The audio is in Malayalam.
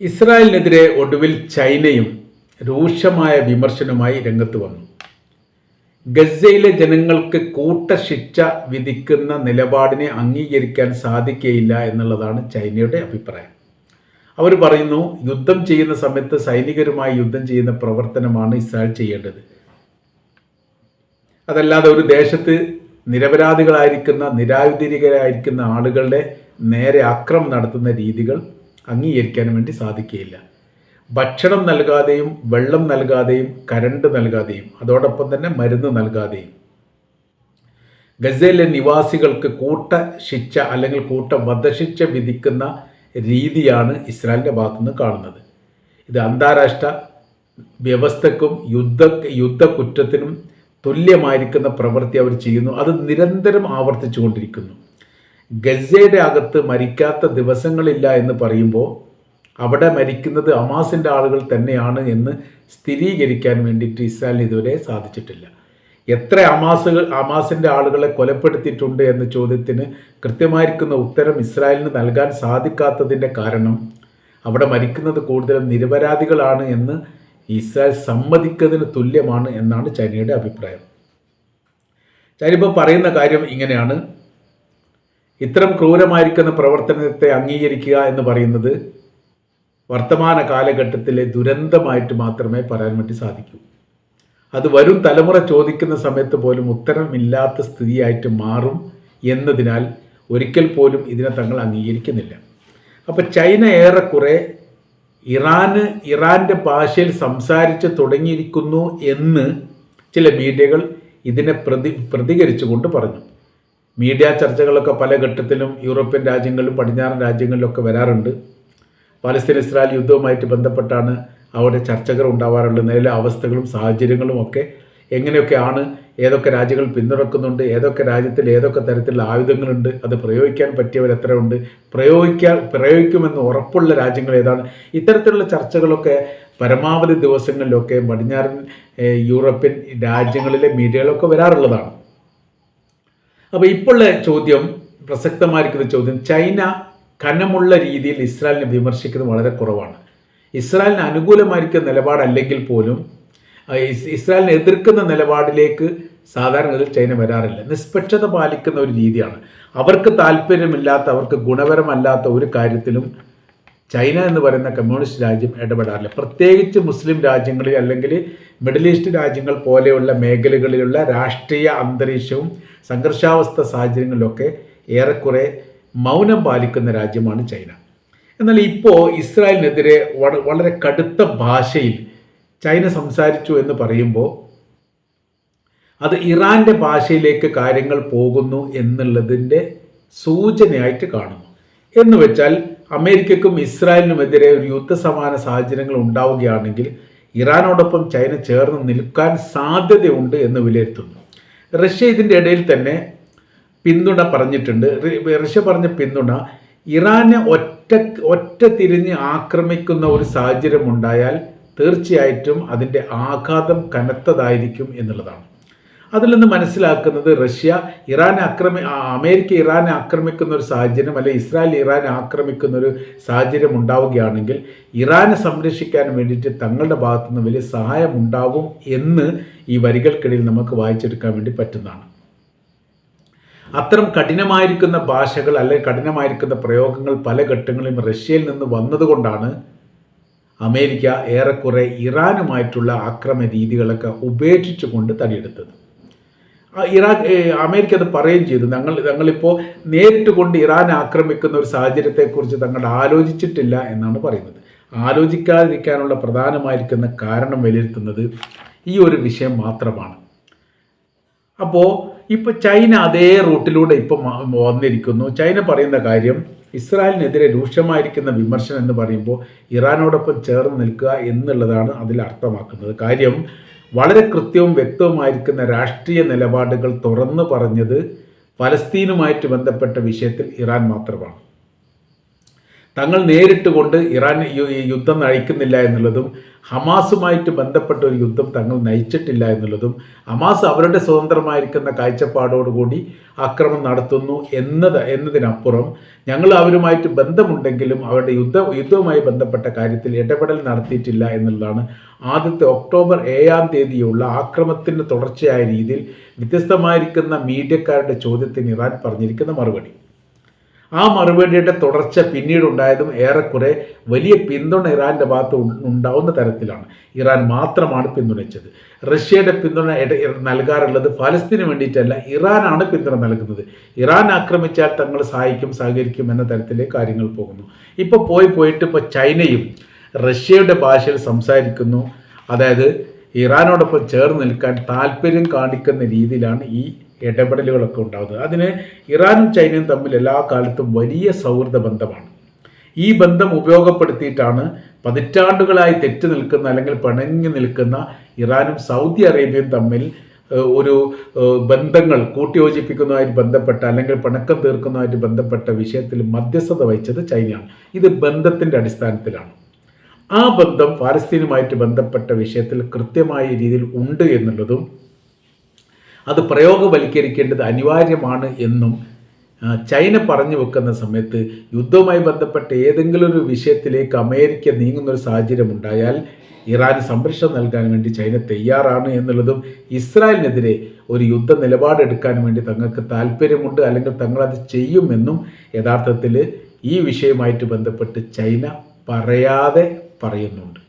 ഇസ്രായേലിനെതിരെ ഒടുവിൽ ചൈനയും രൂക്ഷമായ വിമർശനവുമായി രംഗത്ത് വന്നു. ഗസയിലെ ജനങ്ങൾക്ക് കൂട്ടശിക്ഷ വിധിക്കുന്ന നിലപാടിനെ അംഗീകരിക്കാൻ സാധിക്കുകയില്ല എന്നുള്ളതാണ് ചൈനയുടെ അഭിപ്രായം. അവർ പറയുന്നു യുദ്ധം ചെയ്യുന്ന സമയത്ത് സൈനികരുമായി യുദ്ധം ചെയ്യുന്ന പ്രവർത്തനമാണ് ഇസ്രായേൽ ചെയ്യേണ്ടത്. അതല്ലാതെ ഒരു ദേശത്ത് നിരപരാധികളായിരിക്കുന്ന നിരായുധീരികരായിരിക്കുന്ന ആളുകളുടെ നേരെ അക്രമം നടത്തുന്ന രീതികൾ അംഗീകരിക്കാൻ വേണ്ടി സാധിക്കുകയില്ല. ഭക്ഷണം നൽകാതെയും വെള്ളം നൽകാതെയും കരണ്ട് നൽകാതെയും അതോടൊപ്പം തന്നെ മരുന്ന് നൽകാതെയും. ഗസയിലെ നിവാസികൾക്ക് കൂട്ട ശിക്ഷ അല്ലെങ്കിൽ കൂട്ട വധശിക്ഷ വിധിക്കുന്ന രീതിയാണ് ഇസ്രായേലിന്റെ ഭാഗത്തുനിന്ന് കാണുന്നത്. ഇത് അന്താരാഷ്ട്ര വ്യവസ്ഥക്കും യുദ്ധ യുദ്ധക്കുറ്റത്തിനും തുല്യമായിരിക്കുന്ന പ്രവൃത്തി അവർ ചെയ്യുന്നു. അത് നിരന്തരം ആവർത്തിച്ചു കൊണ്ടിരിക്കുന്നു ഗസയുടെ അകത്ത് മരിക്കാത്ത ദിവസങ്ങളില്ല എന്ന് പറയുമ്പോൾ അവിടെ മരിക്കുന്നത് അമാസിന്റെ ആളുകൾ തന്നെയാണ് എന്ന് സ്ഥിരീകരിക്കാൻ വേണ്ടിയിട്ട് ഇസ്രായേലിന് ഇതുവരെ സാധിച്ചിട്ടില്ല. എത്ര അമാസുകൾ അമാസിന്റെ ആളുകളെ കൊലപ്പെടുത്തിയിട്ടുണ്ട് എന്ന ചോദ്യത്തിന് കൃത്യമായിരിക്കുന്ന ഉത്തരം ഇസ്രായേലിന് നൽകാൻ സാധിക്കാത്തതിന്റെ കാരണം അവിടെ മരിക്കുന്നത് കൂടുതലും നിരപരാധികളാണ് എന്ന് ഇസ്രായേൽ സമ്മതിക്കുന്നതിന് തുല്യമാണ് എന്നാണ് ചൈനയുടെ അഭിപ്രായം. ചൈന ഇപ്പോൾ പറയുന്ന കാര്യം ഇങ്ങനെയാണ്. ഇത്തരം ക്രൂരമായിരിക്കുന്ന പ്രവർത്തനത്തെ അംഗീകരിക്കുക എന്ന് പറയുന്നത് വർത്തമാന കാലഘട്ടത്തിലെ ദുരന്തമായിട്ട് മാത്രമേ പറയാൻ വേണ്ടി സാധിക്കൂ. അത് വരും തലമുറ ചോദിക്കുന്ന സമയത്ത് പോലും ഉത്തരമില്ലാത്ത സ്ഥിതിയായിട്ട് മാറും എന്നതിനാൽ ഒരിക്കൽ പോലും ഇതിനെ തങ്ങൾ അംഗീകരിക്കുന്നില്ല. അപ്പോൾ ചൈന ഏറെക്കുറെ ഇറാന് ഇറാന്റെ ഭാഷയിൽ സംസാരിച്ച് തുടങ്ങിയിരിക്കുന്നു എന്ന് ചില മീഡിയകൾ ഇതിനെ പ്രതി പ്രതികരിച്ചുകൊണ്ട് പറഞ്ഞു. മീഡിയ ചർച്ചകളൊക്കെ പല ഘട്ടത്തിലും യൂറോപ്യൻ രാജ്യങ്ങളിലും പടിഞ്ഞാറൻ രാജ്യങ്ങളിലൊക്കെ വരാറുണ്ട്. പാലസ്തീൻ ഇസ്രായേൽ യുദ്ധവുമായിട്ട് ബന്ധപ്പെട്ടാണ് അവിടെ ചർച്ചകൾ ഉണ്ടാവാറുള്ളത് നിലവിലെ അവസ്ഥകളും സാഹചര്യങ്ങളും ഒക്കെ എങ്ങനെയൊക്കെയാണ് ഏതൊക്കെ രാജ്യങ്ങൾ പിന്തുണക്കുന്നുണ്ട് ഏതൊക്കെ രാജ്യത്തിൽ ഏതൊക്കെ തരത്തിലുള്ള ആയുധങ്ങളുണ്ട്? അത് പ്രയോഗിക്കാൻ പറ്റിയവർ എത്രയുണ്ട്? പ്രയോഗിക്കാൻ പ്രയോഗിക്കുമെന്ന് ഉറപ്പുള്ള രാജ്യങ്ങൾ ഏതാണ്? ഇത്തരത്തിലുള്ള ചർച്ചകളൊക്കെ പരമാവധി ദിവസങ്ങളിലൊക്കെ പടിഞ്ഞാറൻ യൂറോപ്യൻ രാജ്യങ്ങളിലെ മീഡിയകളൊക്കെ വരാറുള്ളതാണ്. അപ്പോൾ ഇപ്പോഴുള്ള ചോദ്യം പ്രസക്തമായിരിക്കുന്ന ചോദ്യം ചൈന കനമുള്ള രീതിയിൽ ഇസ്രായേലിനെ വിമർശിക്കുന്നത് വളരെ കുറവാണ്. ഇസ്രായേലിന് അനുകൂലമായിരിക്കുന്ന നിലപാടല്ലെങ്കിൽ പോലും ഇസ്രായേലിനെ എതിർക്കുന്ന നിലപാടിലേക്ക് സാധാരണഗതിയിൽ ചൈന വരാറില്ല. നിഷ്പക്ഷത പാലിക്കുന്ന ഒരു രീതിയാണ്. അവർക്ക് താല്പര്യമില്ലാത്ത അവർക്ക് ഗുണപരമല്ലാത്ത ഒരു കാര്യത്തിലും ചൈന എന്ന് പറയുന്ന കമ്മ്യൂണിസ്റ്റ് രാജ്യം ഇടപെടാറില്ല. പ്രത്യേകിച്ച് മുസ്ലിം രാജ്യങ്ങളിൽ അല്ലെങ്കിൽ മിഡിൽ ഈസ്റ്റ് രാജ്യങ്ങൾ പോലെയുള്ള മേഖലകളിലുള്ള രാഷ്ട്രീയ അന്തരീക്ഷവും സംഘർഷാവസ്ഥ സാഹചര്യങ്ങളിലൊക്കെ ഏറെക്കുറെ മൗനം പാലിക്കുന്ന രാജ്യമാണ് ചൈന. എന്നാൽ ഇപ്പോൾ ഇസ്രായേലിനെതിരെ വളരെ കടുത്ത ഭാഷയിൽ ചൈന സംസാരിച്ചു എന്ന് പറയുമ്പോൾ അത് ഇറാന്റെ ഭാഷയിലേക്ക് കാര്യങ്ങൾ പോകുന്നു എന്നുള്ളതിന്റെ സൂചനയായിട്ട് കാണുന്നു. എന്ന് വെച്ചാൽ അമേരിക്കക്കും ഇസ്രായേലിനുമെതിരെ ഒരു യുദ്ധസമാന സാഹചര്യങ്ങൾ ഉണ്ടാവുകയാണെങ്കിൽ ഇറാനോടൊപ്പം ചൈന ചേർന്ന് നിൽക്കാൻ സാധ്യതയുണ്ട് എന്ന് വിലയിരുത്തുന്നു. റഷ്യ ഇതിന്റെ ഇടയിൽ തന്നെ പിന്തുണ പറഞ്ഞിട്ടുണ്ട്. റഷ്യ പറഞ്ഞ പിന്തുണ ഇറാനെ ഒറ്റ ഒറ്റ തിരിഞ്ഞ് ആക്രമിക്കുന്ന ഒരു സാഹചര്യം ഉണ്ടായാൽ തീർച്ചയായിട്ടും അതിന്റെ ആഘാതം കനത്തതായിരിക്കും എന്നുള്ളതാണ്. അതിൽ നിന്ന് മനസ്സിലാക്കുന്നത് റഷ്യ ഇറാനെ ആക്രമി അമേരിക്ക ഇറാനെ ആക്രമിക്കുന്ന ഒരു സാഹചര്യം അല്ലെ ഇസ്രായേൽ ഇറാനെ ആക്രമിക്കുന്ന ഒരു സാഹചര്യം ഉണ്ടാവുകയാണെങ്കിൽ ഇറാനെ സംരക്ഷിക്കാൻ വേണ്ടിയിട്ട് തങ്ങളുടെ ഭാഗത്തുനിന്ന് വലിയ സഹായം ഉണ്ടാവും എന്ന് ഈ വരികൾക്കിടയിൽ നമുക്ക് വായിച്ചെടുക്കാൻ വേണ്ടി പറ്റുന്നതാണ്. അത്തരം കഠിനമായിരിക്കുന്ന ഭാഷകൾ അല്ലെങ്കിൽ കഠിനമായിരിക്കുന്ന പ്രയോഗങ്ങൾ പല ഘട്ടങ്ങളിലും റഷ്യയിൽ നിന്ന് വന്നതുകൊണ്ടാണ് അമേരിക്ക ഏറെക്കുറെ ഇറാനുമായിട്ടുള്ള ആക്രമ രീതികളൊക്കെ ഉപേക്ഷിച്ചുകൊണ്ട് തടിയെടുത്തത്. ഇറാഖ് അമേരിക്ക അത് പറയുകയും ചെയ്തു. ഞങ്ങൾ ഞങ്ങളിപ്പോൾ നേരിട്ട് കൊണ്ട് ഇറാൻ ആക്രമിക്കുന്ന ഒരു സാഹചര്യത്തെക്കുറിച്ച് തങ്ങൾ ആലോചിച്ചിട്ടില്ല എന്നാണ് പറയുന്നത്. ആലോചിക്കാതിരിക്കാനുള്ള പ്രധാനമായിരിക്കുന്ന കാരണം വിലയിരുത്തുന്നത് ഈ ഒരു വിഷയം മാത്രമാണ്. അപ്പോൾ ഇപ്പോൾ ചൈന അതേ റൂട്ടിലൂടെ ഇപ്പം വന്നിരിക്കുന്നു. ചൈന പറയുന്ന കാര്യം ഇസ്രായേലിനെതിരെ രൂക്ഷമായിരിക്കുന്ന വിമർശനം എന്ന് പറയുമ്പോൾ ഇറാനോടൊപ്പം ചേർന്ന് നിൽക്കുക എന്നുള്ളതാണ് അതിൽ അർത്ഥമാക്കുന്നത്. കാര്യം വളരെ കൃത്യവും വ്യക്തവുമായിരിക്കുന്ന രാഷ്ട്രീയ നിലപാടുകൾ തുറന്നു പറഞ്ഞത് ഫലസ്തീനുമായിട്ട് ബന്ധപ്പെട്ട വിഷയത്തിൽ ഇറാൻ മാത്രമാണ്. തങ്ങൾ നേരിട്ട് കൊണ്ട് ഇറാൻ യുദ്ധം നയിക്കുന്നില്ല എന്നുള്ളതും ഹമാസുമായിട്ട് ബന്ധപ്പെട്ട ഒരു യുദ്ധം തങ്ങൾ നയിച്ചിട്ടില്ല എന്നുള്ളതും ഹമാസ് അവരുടെ സ്വതന്ത്രമായിരിക്കുന്ന കാഴ്ചപ്പാടോടുകൂടി ആക്രമണം നടത്തുന്നു എന്നത് എന്നതിനപ്പുറം ഞങ്ങൾ അവരുമായിട്ട് ബന്ധമുണ്ടെങ്കിലും അവരുടെ യുദ്ധ യുദ്ധവുമായി ബന്ധപ്പെട്ട കാര്യത്തിൽ ഇടപെടൽ നടത്തിയിട്ടില്ല എന്നുള്ളതാണ് ആദ്യത്തെ ഒക്ടോബർ ഏഴാം തീയതിയുള്ള ആക്രമണത്തിന്റെ തുടർച്ചയായ രീതിയിൽ വ്യത്യസ്തമായിരിക്കുന്ന മീഡിയക്കാരുടെ ചോദ്യത്തിന് ഇറാൻ പറഞ്ഞിരിക്കുന്ന മറുപടി. ആ മറുപടിയുടെ തുടർച്ച പിന്നീടുണ്ടായതും ഏറെക്കുറെ വലിയ പിന്തുണ ഇറാന്റെ ഭാഗത്ത് ഉണ്ടാവുന്ന തരത്തിലാണ്. ഇറാൻ മാത്രമാണ് പിന്തുണച്ചത്. റഷ്യയുടെ പിന്തുണ നൽകാറുള്ളത് ഫലസ്തീന് വേണ്ടിയിട്ടല്ല ഇറാനാണ് പിന്തുണ നൽകുന്നത്. ഇറാൻ ആക്രമിച്ചാൽ തങ്ങൾ സഹായിക്കും സഹകരിക്കും എന്ന തരത്തിലെ കാര്യങ്ങൾ പോകുന്നു. ഇപ്പോൾ പോയി പോയിട്ട് ഇപ്പോൾ ചൈനയും റഷ്യയുടെ ഭാഷയിൽ സംസാരിക്കുന്നു. അതായത് ഇറാനോടൊപ്പം ചേർന്ന് നിൽക്കാൻ താല്പര്യം കാണിക്കുന്ന രീതിയിലാണ് ഈ ഇടപെടലുകളൊക്കെ ഉണ്ടാകുന്നത് അതിന് ഇറാനും ചൈനയും തമ്മിൽ എല്ലാ കാലത്തും വലിയ സൗഹൃദ ബന്ധമാണ്. ഈ ബന്ധം ഉപയോഗപ്പെടുത്തിയിട്ടാണ് പതിറ്റാണ്ടുകളായി തെറ്റു നിൽക്കുന്ന അല്ലെങ്കിൽ പിണങ്ങി നിൽക്കുന്ന ഇറാനും സൗദി അറേബ്യയും തമ്മിൽ ഒരു ബന്ധങ്ങൾ കൂട്ടിയോജിപ്പിക്കുന്നതുമായിട്ട് ബന്ധപ്പെട്ട അല്ലെങ്കിൽ പിണക്കം തീർക്കുന്നതുമായിട്ട് ബന്ധപ്പെട്ട വിഷയത്തിൽ മധ്യസ്ഥത വഹിച്ചത് ചൈനയാണ്. ഇത് ബന്ധത്തിന്റെ അടിസ്ഥാനത്തിലാണ്. ആ ബന്ധം പാലസ്തീനുമായിട്ട് ബന്ധപ്പെട്ട വിഷയത്തിൽ കൃത്യമായ രീതിയിൽ ഉണ്ട് എന്നുള്ളതും അത് പ്രയോഗവൽക്കരിക്കേണ്ടത് അനിവാര്യമാണ് എന്നും ചൈന പറഞ്ഞു വെക്കുന്ന സമയത്ത് യുദ്ധവുമായി ബന്ധപ്പെട്ട ഏതെങ്കിലും ഒരു വിഷയത്തിലേക്ക് അമേരിക്ക നീങ്ങുന്ന ഒരു സാഹചര്യം ഉണ്ടായാൽ ഇറാന് സംരക്ഷണം നൽകാൻ വേണ്ടി ചൈന തയ്യാറാണ് എന്നുള്ളതും ഇസ്രായേലിനെതിരെ ഒരു യുദ്ധ നിലപാടെടുക്കാൻ വേണ്ടി തങ്ങൾക്ക് താല്പര്യമുണ്ട് അല്ലെങ്കിൽ തങ്ങളത് ചെയ്യുമെന്നും യഥാർത്ഥത്തിൽ ഈ വിഷയവുമായിട്ട് ബന്ധപ്പെട്ട് ചൈന പറയാതെ പറയുന്നുണ്ട്.